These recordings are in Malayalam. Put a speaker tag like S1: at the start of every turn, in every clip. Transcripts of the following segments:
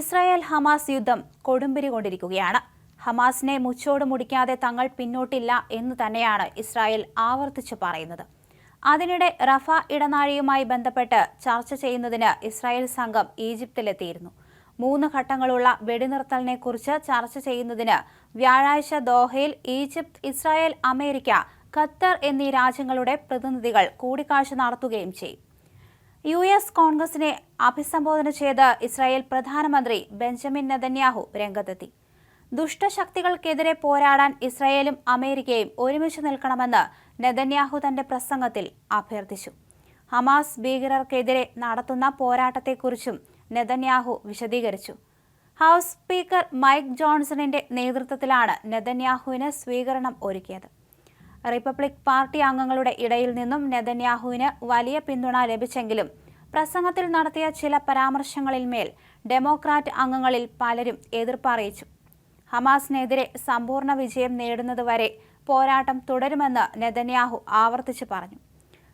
S1: ഇസ്രായേൽ ഹമാസ് യുദ്ധം കൊടുമ്പിരി കൊണ്ടിരിക്കുകയാണ്. ഹമാസിനെ മുച്ചോട് മുടിക്കാതെ തങ്ങൾ പിന്നോട്ടില്ല എന്ന് തന്നെയാണ് ഇസ്രായേൽ ആവർത്തിച്ചു പറയുന്നത്. അതിനിടെ റഫ ഇടനാഴിയുമായി ബന്ധപ്പെട്ട് ചർച്ച ചെയ്യുന്നതിന് ഇസ്രായേൽ സംഘം ഈജിപ്തിലെത്തിയിരുന്നു. മൂന്ന് ഘട്ടങ്ങളുള്ള വെടിനിർത്തലിനെ കുറിച്ച് ചർച്ച ചെയ്യുന്നതിന് വ്യാഴാഴ്ച ദോഹയിൽ ഈജിപ്ത് ഇസ്രായേൽ അമേരിക്ക ഖത്തർ എന്നീ രാജ്യങ്ങളുടെ പ്രതിനിധികൾ കൂടിക്കാഴ്ച നടത്തുകയും ചെയ്യും. യു എസ് കോൺഗ്രസിനെ അഭിസംബോധന ചെയ്ത് ഇസ്രായേൽ പ്രധാനമന്ത്രി ബെഞ്ചമിൻ നെതന്യാഹു രംഗത്തെത്തി. ദുഷ്ടശക്തികൾക്കെതിരെ പോരാടാൻ ഇസ്രായേലും അമേരിക്കയും ഒരുമിച്ച് നിൽക്കണമെന്ന് നെതന്യാഹു തന്റെ പ്രസംഗത്തിൽ അഭ്യർത്ഥിച്ചു. ഹമാസ് ഭീകരർക്കെതിരെ നടത്തുന്ന പോരാട്ടത്തെക്കുറിച്ചും നെതന്യാഹു വിശദീകരിച്ചു. ഹൗസ് സ്പീക്കർ മൈക്ക് ജോൺസണിന്റെ നേതൃത്വത്തിലാണ് നെതന്യാഹുവിന് സ്വീകരണം ഒരുക്കിയത്. റിപ്പബ്ലിക് പാർട്ടി അംഗങ്ങളുടെ ഇടയിൽ നിന്നും നെതന്യാഹുവിന് വലിയ പിന്തുണ ലഭിച്ചെങ്കിലും പ്രസംഗത്തിൽ നടത്തിയ ചില പരാമർശങ്ങളിൽ മേൽ ഡെമോക്രാറ്റ് അംഗങ്ങളിൽ പലരും എതിർപ്പ് അറിയിച്ചു ഹമാസിനെതിരെ സമ്പൂർണ വിജയം നേടുന്നതുവരെ പോരാട്ടം തുടരുമെന്ന് നെതന്യാഹു ആവർത്തിച്ചു പറഞ്ഞു.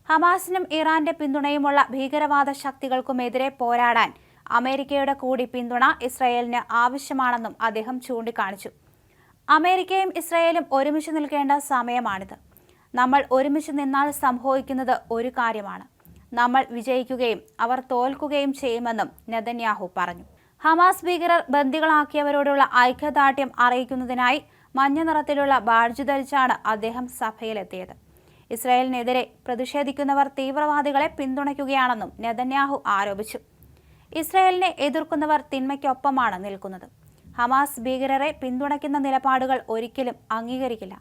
S1: ഹമാസിനും ഇറാന്റെ പിന്തുണയുമുള്ള ഭീകരവാദ ശക്തികൾക്കുമെതിരെ പോരാടാൻ അമേരിക്കയുടെ കൂടി പിന്തുണ ഇസ്രയേലിന് ആവശ്യമാണെന്നും അദ്ദേഹം ചൂണ്ടിക്കാണിച്ചു. അമേരിക്കയും ഇസ്രായേലും ഒരുമിച്ച് നിൽക്കേണ്ട സമയമാണിത്. നമ്മൾ ഒരുമിച്ച് നിന്നാൽ സംഭവിക്കുന്നത് ഒരു കാര്യമാണ്. നമ്മൾ വിജയിക്കുകയും അവർ തോൽക്കുകയും ചെയ്യുമെന്നും നെതന്യാഹു പറഞ്ഞു. ഹമാസ് ഭീകരർ ബന്ദികളാക്കിയവരോടുള്ള ഐക്യദാർഢ്യം അറിയിക്കുന്നതിനായി മഞ്ഞ നിറത്തിലുള്ള ബാഡ്ജ് ധരിച്ചാണ് അദ്ദേഹം സഭയിലെത്തിയത്. ഇസ്രായേലിനെതിരെ പ്രതിഷേധിക്കുന്നവർ തീവ്രവാദികളെ പിന്തുണയ്ക്കുകയാണെന്നും നെതന്യാഹു ആരോപിച്ചു. ഇസ്രായേലിനെ എതിർക്കുന്നവർ തിന്മയ്ക്കൊപ്പമാണ് നിൽക്കുന്നത്. ഹമാസ് ഭീകരരെ പിന്തുണയ്ക്കുന്ന നിലപാടുകൾ ഒരിക്കലും അംഗീകരിക്കില്ല.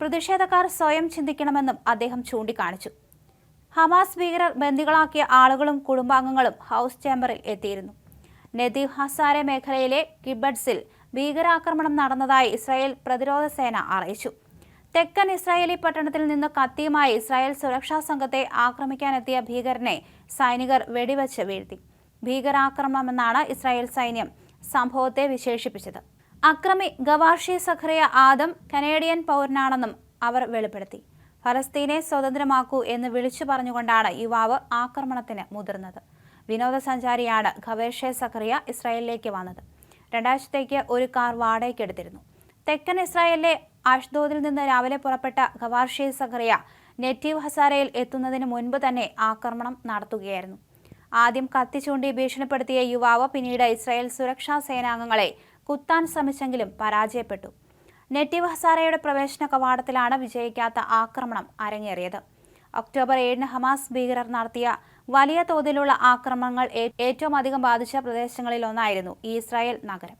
S1: പ്രതിഷേധക്കാർ സ്വയം ചിന്തിക്കണമെന്നും അദ്ദേഹം ചൂണ്ടിക്കാണിച്ചു. ഹമാസ് ഭീകരർ ബന്ദികളാക്കിയ ആളുകളും കുടുംബാംഗങ്ങളും ഹൗസ് ചേംബറിൽ എത്തിയിരുന്നു. നദീബ് ഹസാരെ മേഖലയിലെ കിബഡ്സിൽ ഭീകരാക്രമണം നടന്നതായി ഇസ്രായേൽ പ്രതിരോധ സേന അറിയിച്ചു. തെക്കൻ ഇസ്രായേലി പട്ടണത്തിൽ നിന്ന് കത്തിയുമായി ഇസ്രായേൽ സുരക്ഷാ സംഘത്തെ ആക്രമിക്കാനെത്തിയ ഭീകരനെ സൈനികർ വെടിവെച്ച് വീഴ്ത്തി. ഭീകരാക്രമണമെന്നാണ് ഇസ്രായേൽ സൈന്യം സംഭവത്തെ വിശേഷിപ്പിച്ചത്. അക്രമി ഗവാഷി സഖറിയ ആദം കനേഡിയൻ പൗരനാണെന്നും അവർ വെളിപ്പെടുത്തി. ഫലസ്തീനെ സ്വതന്ത്രമാക്കൂ എന്ന് വിളിച്ചു പറഞ്ഞുകൊണ്ടാണ് യുവാവ് ആക്രമണത്തിന് മുതിർന്നത്. വിനോദസഞ്ചാരിയാണ് ഖവേഷെ സഖറിയ ഇസ്രായേലിലേക്ക് വന്നത്. രണ്ടാഴ്ചത്തേക്ക് ഒരു കാർ വാടകയ്ക്കെടുത്തിരുന്നു തെക്കൻ ഇസ്രായേലിലെ അഷ്ദോദിൽ നിന്ന് രാവിലെ പുറപ്പെട്ട ഖവാർഷി സഖറിയ നെറ്റീവ് ഹസാരയിൽ എത്തുന്നതിന് മുൻപ് തന്നെ ആക്രമണം നടത്തുകയായിരുന്നു. ആദ്യം കത്തിച്ചൂണ്ടി ഭീഷണിപ്പെടുത്തിയ യുവാവ് പിന്നീട് ഇസ്രായേൽ സുരക്ഷാ സേനാംഗങ്ങളെ കുത്താൻ ശ്രമിച്ചെങ്കിലും പരാജയപ്പെട്ടു. നെറ്റീവ് ഹസാരയുടെ പ്രവേശന കവാടത്തിലാണ് വിജയിക്കാത്ത ആക്രമണം അരങ്ങേറിയത്. ഒക്ടോബർ ഏഴിന് ഹമാസ് ഭീകരർ നടത്തിയ വലിയ തോതിലുള്ള ആക്രമണങ്ങൾ ഏറ്റവും അധികം ബാധിച്ച പ്രദേശങ്ങളിൽ ഒന്നായിരുന്നു ഇസ്രായേൽ നഗരം.